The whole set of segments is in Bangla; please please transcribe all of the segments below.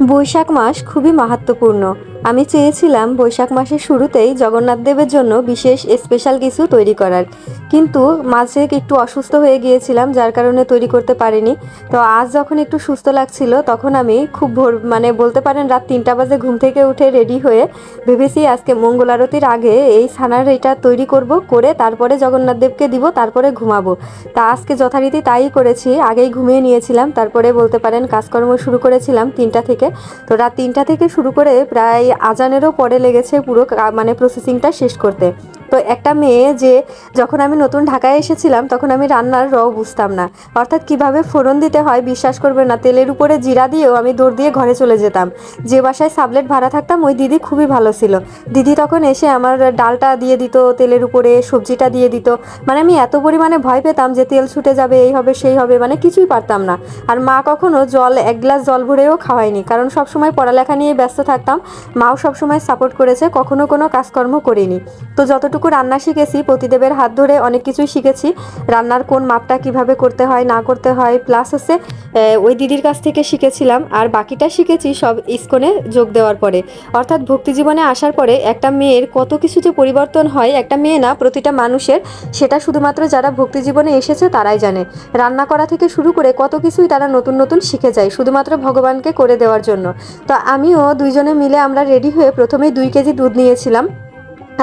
বৈশাখ মাস খুবই মাহাত্ম্যপূর্ণ আমি চেয়েছিলাম বৈশাখ মাসের শুরুতেই জগন্নাথ দেবের জন্য বিশেষ স্পেশাল কিছু তৈরি করার। কিন্তু মাঝে একটু অসুস্থ হয়ে গিয়েছিলাম, যার কারণে তৈরি করতে পারিনি। তো আজ যখন একটু সুস্থ লাগছিল, তখন আমি খুব ভোর মানে বলতে পারেন রাত তিনটা বাজে ঘুম থেকে উঠে রেডি হয়ে ভেবেছি আজকে মঙ্গল আরতির আগে এই ছানার এটা তৈরি করব, করে তারপরে জগন্নাথ দেবকে দিব, তারপরে ঘুমাবো। তা আজকে যথারীতি তাই করেছি, আগেই ঘুমিয়ে নিয়েছিলাম, তারপরে বলতে পারেন কাজকর্ম শুরু করেছিলাম তিনটা থেকে। তো রাত তিনটা থেকে শুরু করে প্রায় আজানেরও পরে লেগেছে পুরো মানে প্রসেসিংটা শেষ করতে। তো একটা মেয়ে যে যখন আমি নতুন ঢাকায় এসেছিলাম, তখন আমি রান্নার র বুঝতাম না। অর্থাৎ কীভাবে ফোড়ন দিতে হয় বিশ্বাস করবে না। তেলের উপরে জিরা দিয়েও আমি দৌড় দিয়ে ঘরে চলে যেতাম। যে বাসায় সাবলেট ভাড়া থাকতাম, ওই দিদি খুবই ভালো ছিল। দিদি তখন এসে আমার ডালটা দিয়ে দিত, তেলের উপরে সবজিটা দিয়ে দিত। মানে আমি এত পরিমাণে ভয় পেতাম যে তেল ছুটে যাবে, এই হবে, সেই হবে মানে কিছুই পারতাম না। আর মা কখনো জল, এক গ্লাস জল ভরেও খাওয়ায়নি। কারণ সবসময় পড়ালেখা নিয়ে ব্যস্ত থাকতাম। মাও সবসময় সাপোর্ট করেছে, কখনো কোনো কাজকর্ম করিনি। তো যতটুকু রান্না শিখেছি, প্রতিদেবের হাত ধরে অনেক কিছুই শিখেছি। রান্নার কোন মাপটা কীভাবে করতে হয়, না করতে হয় প্লাস হচ্ছে ওই দিদির কাছ থেকে শিখেছিলাম, আর বাকিটা শিখেছি সব ইস্কনে যোগ দেওয়ার পরে। অর্থাৎ ভক্তি জীবনে আসার পরে একটা মেয়ের কত কিছু যে পরিবর্তন হয়, একটা মেয়ে না, প্রতিটা মানুষের, সেটা শুধুমাত্র যারা ভক্তি জীবনে এসেছে তারাই জানে। রান্না করা থেকে শুরু করে কত কিছুই তারা নতুন নতুন শিখে যায়, শুধুমাত্র ভগবানকে করে দেওয়ার জন্য। তো আমিও দুইজনে মিলে আমরা রেডি হয়ে প্রথমেই দুই কেজি দুধ নিয়েছিলাম।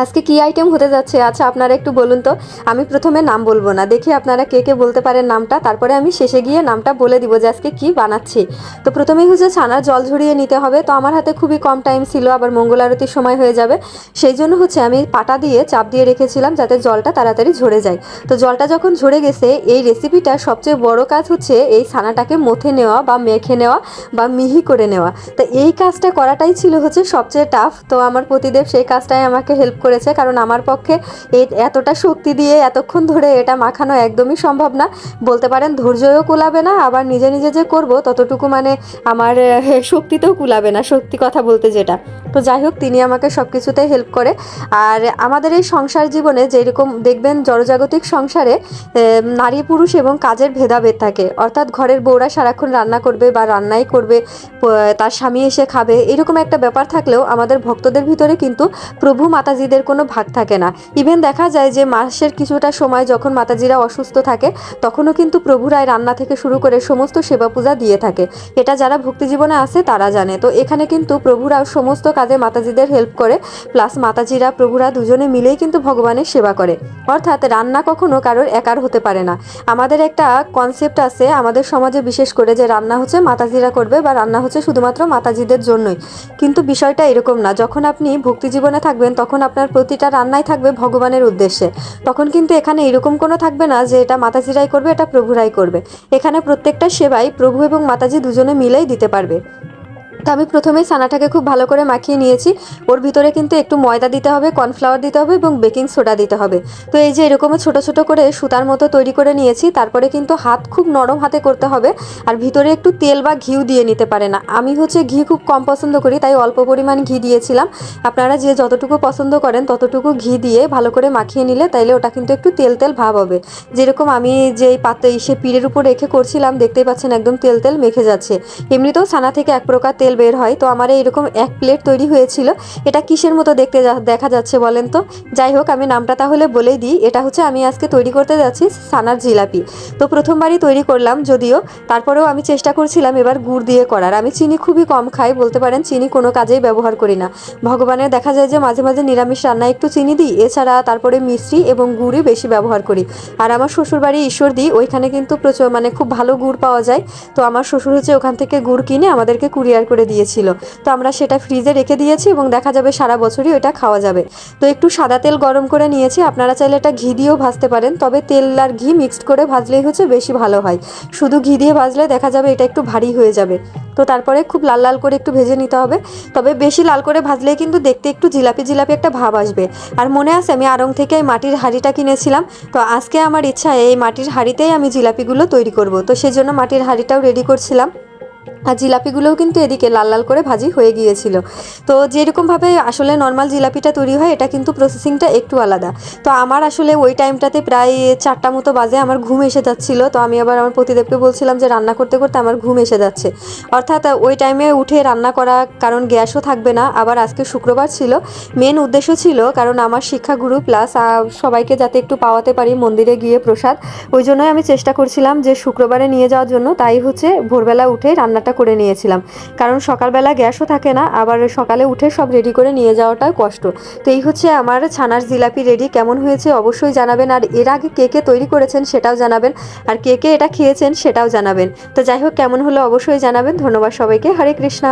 আজকে কি আইটেম হতে যাচ্ছে? আচ্ছা আপনারা একটু বলুন তো। আমি প্রথমে নাম বলব না। দেখি আপনারা কে কে বলতে পারেন নামটা। তারপরে আমি শেষে গিয়ে নামটা বলে দিব যে আজকে কি বানাচ্ছি। তো প্রথমেই হচ্ছে ছানার জল ঝরিয়ে নিতে হবে। তো আমার হাতে খুবই কম টাইম ছিল, আবার মঙ্গল আরতির সময় হয়ে যাবে। সেই জন্য হচ্ছে আমি পাটা দিয়ে চাপ দিয়ে রেখেছিলাম যাতে জলটা তাড়াতাড়ি ঝরে যায়। তো জলটা যখন ঝরে গেছে, এই রেসিপিটা সবচেয়ে বড় কাজ হচ্ছে এই ছানাটাকে মথে নেওয়া বা মেখে নেওয়া বা মিহি করে নেওয়া। তো এই কাজটা করাটাই ছিল হচ্ছে সবচেয়ে টাফ তো আমার প্রতিদেব সেই কাজটাই আমাকে হেল্প করেছে, কারণ আমার পক্ষে এতটা শক্তি দিয়ে এতক্ষণ ধরে এটা মাখানো একদমই সম্ভব না। বলতে পারেন ধৈর্যও কুলাবে না, আবার নিজে নিজে যে করব ততটুকু মানে আমার শক্তিতেও কুলাবে না, সত্যি কথা বলতে যেটা। তো যাই হোক, তিনি আমাকে সব কিছুতে হেল্প করে। আর আমাদের এই সংসার জীবনে যেরকম দেখবেন, জড়জাগতিক সংসারে নারী, পুরুষ এবং কাজের ভেদাভেদ থাকে। অর্থাৎ ঘরের বউরা সারাক্ষণ রান্না করবে বা রান্নাই করবে তার স্বামী এসে খাবে, এরকম একটা ব্যাপার থাকলেও আমাদের ভক্তদের ভিতরে কিন্তু প্রভু মাতাজিদের কোনো ভাগ থাকে না। ইভেন দেখা যায় যে, মাসের কিছুটা সময় যখন মাতাজিরা অসুস্থ থাকে, তখনও কিন্তু প্রভুরাই রান্না থেকে শুরু করে সমস্ত সেবা পূজা দিয়ে থাকে। এটা যারা ভক্তি জীবনে আছে, তারা জানে। তো এখানে কিন্তু প্রভুরা সমস্ত কাজে মাতাজিদের হেল্প করে। প্লাস মাতাজিরা, প্রভুরা দুজনে মিলেই কিন্তু ভগবানের সেবা করে। অর্থাৎ রান্না কখনো কারোর একার হতে পারে না। আমাদের একটা কনসেপ্ট আছে, আমাদের সমাজে বিশেষ করে যে রান্না হচ্ছে মাতাজিরা করবে বা রান্না হচ্ছে শুধুমাত্র মাতাজিদের জন্যই। কিন্তু বিষয়টা এরকম না। যখন আপনি ভক্তি জীবনে থাকবেন, তখন আপনার প্রতিটা রান্নাই থাকবে ভগবানের উদ্দেশ্যে। তখন কিন্তু এখানে এরকম কোনো থাকবে না যে এটা মাতাজিরাই করবে, এটা প্রভুরাই করবে। এখানে প্রত্যেকটা সেবাই প্রভু এবং মাতাজি দুজনে মিলেই দিতে পারবে। তো আমি প্রথমেই সানাটাকে খুব ভালো করে মাখিয়ে নিয়েছি। ওর ভিতরে কিন্তু একটু ময়দা দিতে হবে, কর্নফ্লাওয়ার দিতে হবে এবং বেকিং সোডা দিতে হবে। তো এই যে এরকম ছোট ছোট করে সুতার মতো তৈরি করে নিয়েছি, তারপরে কিন্তু হাত খুব নরম হাতে করতে হবে আর ভিতরে একটু তেল বা ঘিউ দিয়ে নিতে পারে না আমি হচ্ছে ঘি খুব কম পছন্দ করি, তাই অল্প পরিমাণ ঘি দিয়েছিলাম। আপনারা যে যতটুকু পছন্দ করেন, ততটুকু ঘি দিয়ে ভালো করে মাখিয়ে নিলে তাইলে ওটা কিন্তু একটু তেল তেল ভাব হবে। যেরকম আমি যেই পাতে সে পিড়ের উপর রেখে করছিলাম, দেখতেই পাচ্ছেন একদম তেল তেল মেখে যাচ্ছে। এমনিতেও সানা থেকে এক প্রকার তেল বের হয়। তো আমার এরকম এক প্লেট তৈরি হয়েছিল। এটা কিসের মতো দেখতে দেখা যাচ্ছে বলেন তো? যাই হোক, আমি নামটা তাহলে বলেই দিই। এটা হচ্ছে আমি আজকে তৈরি করতে যাচ্ছি সানার জিলাপি। তো প্রথমবারই তৈরি করলাম যদিও, তারপরেও আমি চেষ্টা করছিলাম এবার গুড় দিয়ে করার। আমি চিনি খুবই কম খাই, বলতে পারেন চিনি কোনো কাজেই ব্যবহার করি না। ভগবানের দেখা যায় যে মাঝে মাঝে নিরামিষ রান্নায় একটু চিনি দিই, এছাড়া তারপরে মিষ্টি এবং গুড়ই বেশি ব্যবহার করি। আর আমার শ্বশুরবাড়ি ঈশ্বর দিই ওইখানে কিন্তু প্রচুর মানে খুব ভালো গুড় পাওয়া যায়। তো আমার শ্বশুর হচ্ছে ওখান থেকে গুড় কিনে আমাদেরকে কুরিয়ার করে দিয়েছিল। তো আমরা সেটা ফ্রিজে রেখে দিয়েছি এবং দেখা যাবে সারা বছরই ওটা খাওয়া যাবে। তো একটু সাদা তেল গরম করে নিয়েছি। আপনারা চাইলে এটা ঘি দিয়েও ভাজতে পারেন। তবে তেল আর ঘি মিক্সড করে ভাজলেই হচ্ছে বেশি ভালো হয়। শুধু ঘি দিয়ে ভাজলে দেখা যাবে এটা একটু ভারী হয়ে যাবে। তো তারপরে খুব লাল লাল করে একটু ভেজে নিতে হবে। তবে বেশি লাল করে ভাজলেই কিন্তু দেখতে একটু জিলাপি জিলাপি একটা ভাব আসবে। আর মনে আছে আমি আড়ং থেকে এই মাটির হাঁড়িটা কিনেছিলাম। তো আজকে আমার ইচ্ছা এই মাটির হাঁড়িতেই আমি জিলাপিগুলো তৈরি করব। তো সেই জন্য মাটির হাঁড়িটাও রেডি করছিলাম। আর জিলাপিগুলোও কিন্তু এদিকে লাল লাল করে ভাজি হয়ে গিয়েছিল। তো যেরকমভাবে আসলে নর্মাল জিলাপিটা তৈরি হয়, এটা কিন্তু প্রসেসিংটা একটু আলাদা। তো আমার আসলে ওই টাইমটাতে প্রায় চারটা মতো বাজে আমার ঘুম এসে যাচ্ছিল। তো আমি আবার আমার প্রতিদেবকে বলছিলাম যে রান্না করতে করতে আমার ঘুম এসে যাচ্ছে। অর্থাৎ ওই টাইমে উঠে রান্না করা, কারণ গ্যাসও থাকবে না। আবার আজকে শুক্রবার ছিল। মেন উদ্দেশ্য ছিল, কারণ আমার শিক্ষাগুরু প্লাস সবাইকে যাতে একটু পাওয়াতে পারি মন্দিরে গিয়ে প্রসাদ। ওই জন্যই আমি চেষ্টা করছিলাম যে শুক্রবারে নিয়ে যাওয়ার জন্য। তাই হচ্ছে ভোরবেলা উঠে রান্নাটা করে নিয়েছিলাম। কারণ সকালবেলা গ্যাসও থাকে না, আবার সকালে উঠে সব রেডি করে নিয়ে যাওয়াটাও কষ্ট। তো এই হচ্ছে আমার ছানার জিলাপি রেডি কেমন হয়েছে অবশ্যই জানাবেন। আর এর আগে কে কে তৈরি করেছেন সেটাও জানাবেন। আর কে কে এটা খেয়েছেন সেটাও জানাবেন। তো যাই হোক, কেমন হলো অবশ্যই জানাবেন। ধন্যবাদ সবাইকে। হরে কৃষ্ণা।